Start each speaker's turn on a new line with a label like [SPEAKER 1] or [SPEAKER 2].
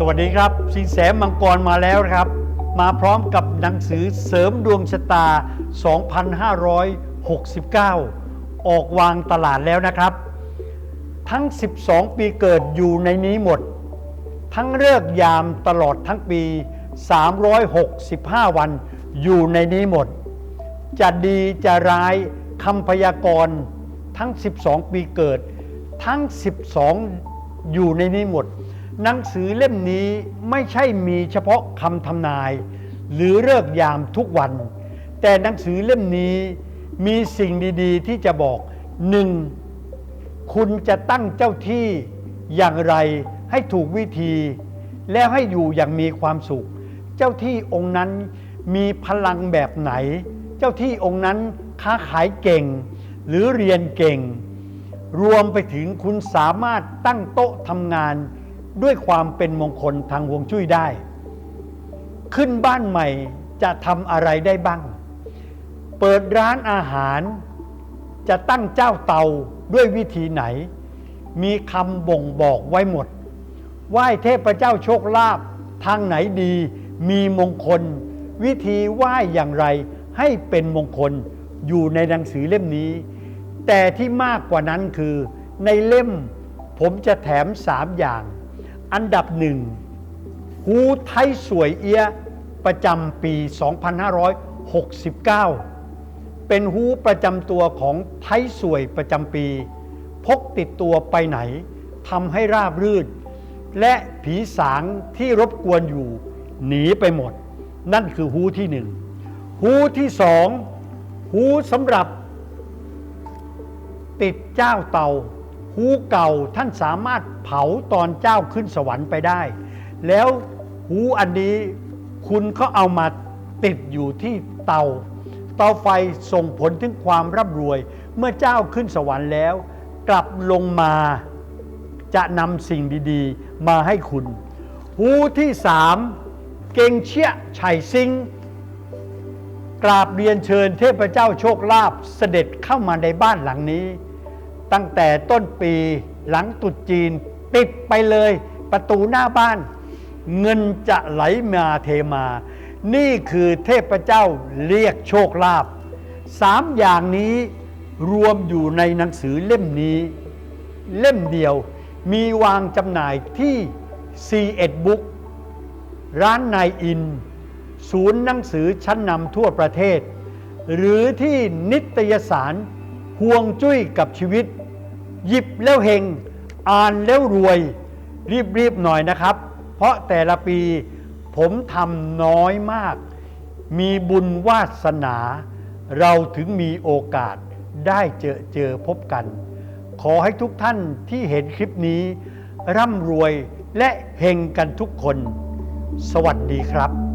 [SPEAKER 1] สวัสดีครับสินแสมังกรมาแล้วครับ มาพร้อมกับหนังสือเสริมดวงชะตา 2569 ออกวางตลาดแล้วนะครับ ทั้ง 12 ปีเกิดอยู่ในนี้หมด ทั้งเลิกยามตลอดทั้งปี 365 วันอยู่ในนี้หมด จะดีจะร้ายคำพยากรณ์ทั้ง 12 ปีเกิด ทั้ง 12 อยู่ในนี้หมด หนังสือเล่มนี้ไม่ใช่มีเฉพาะคำทำนาย หรือเลิกยามทุกวัน แต่หนังสือเล่มนี้มีสิ่งดีๆ ที่จะบอกหนึ่งคุณจะตั้งเจ้าที่อย่างไรให้ถูกวิธี แล้วให้อยู่อย่างมีความสุข เจ้าที่องค์นั้นมีพลังแบบไหน เจ้าที่องค์นั้นค้าขายเก่ง หรือเรียนเก่ง รวมไปถึงคุณสามารถตั้งโต๊ะทำงาน ด้วยความเป็นมงคลทางฮวงจุ้ยได้ ขึ้นบ้านใหม่จะทำอะไรได้บ้าง เปิดร้านอาหาร จะตั้งเจ้าเตาด้วยวิธีไหน มีคำบ่งบอกไว้หมด ไหว้เทพเจ้าโชคลาภทางไหนดี มีมงคล วิธีไหว้อย่างไรให้เป็นมงคลอยู่ในหนังสือเล่มนี้ แต่ที่มากกว่านั้นคือในเล่มผมจะแถมสามอย่าง อันดับหนึ่งฮูไทยสวยเอียประจำปี 2569 เป็นฮูประจำตัวของไทยสวยประจำปี พกติดตัวไปไหนทำให้ราบรื่น และผีสางที่รบกวนอยู่ หนีไปหมด นั่นคือฮูที่หนึ่งฮูที่สองฮูสำหรับติดเจ้าเตา ฮูเก่าท่านสามารถเผาตอนเจ้าขึ้นสวรรค์ไปได้ แล้วฮูอันนี้คุณก็เอามาติดอยู่ที่เตา เตาไฟส่งผลถึงความร่ำรวย เมื่อเจ้าขึ้นสวรรค์แล้ว กลับลงมาจะนำสิ่งดีๆ มาให้คุณฮูที่สามเกงเชี่ยไฉซิงกราบเรียนเชิญเทพเจ้าโชคลาภเสด็จเข้ามาในบ้านหลังนี้ ตั้งแต่ต้นปีหลังตรุษจีน ปิดไปเลยประตูหน้าบ้าน เงินจะไหลมาเทมา นี่คือเทพเจ้าเรียกโชคลาภสามอย่างนี้รวมอยู่ในหนังสือเล่มนี้ เล่มเดียวมีวางจำหน่ายที่ C1 Book ร้านนายอิน ศูนย์หนังสือชั้นนำทั่วประเทศ หรือที่นิตยสาร ห่วงจุ้ยกับชีวิต หยิบแล้วเฮงอ่านแล้วรวย รีบๆหน่อยนะครับ เพราะแต่ละปีผมทำน้อยมาก มีบุญวาสนา เราถึงมีโอกาสได้เจอเจอพบกัน ขอให้ทุกท่านที่เห็นคลิปนี้ ร่ำรวยและเฮงกันทุกคน สวัสดีครับ